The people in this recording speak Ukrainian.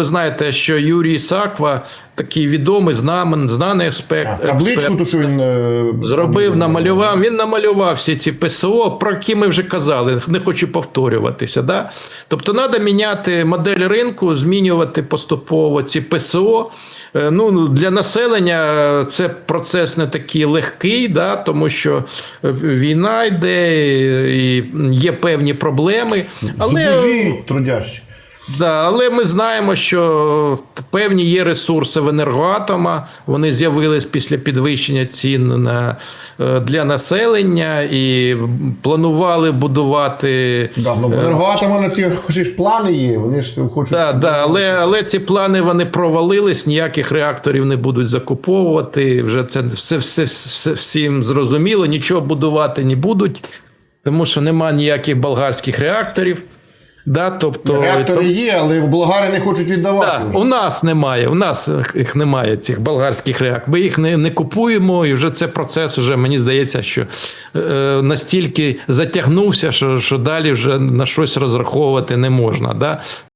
ви знаєте, що Юрій Саква такий відомий, знамен, знаний експерт. А, табличку, то що він е, Зробив, намалював. Він намалював всі ці ПСО, про які ми вже казали. Не хочу повторюватися. Да? Тобто, треба міняти модель ринку, змінювати поступово ці ПСО. Е, Ну, для населення це процес не такий легкий, да? тому що е, війна йде і є певні проблеми. Але Зубожі трудящі. Да, але ми знаємо, що певні є ресурси в енергоатома. Вони з'явились після підвищення цін на, е, для населення і планували будувати. Да, ну, в енергоатома на ці хочеш плани є, вони ж хочуть. Да, да, але, але ці плани вони провалились, ніяких реакторів не будуть закуповувати. Вже це все, все, все всім зрозуміло. Нічого будувати не будуть, тому що нема ніяких болгарських реакторів. Да, тобто, Реактори є, але болгари не хочуть віддавати. Да, у нас немає. У нас їх немає, цих болгарських реакторів. Ми їх не, не купуємо, і вже це процес, вже, мені здається, що е, настільки затягнувся, що, що далі вже на щось розраховувати не можна. Да?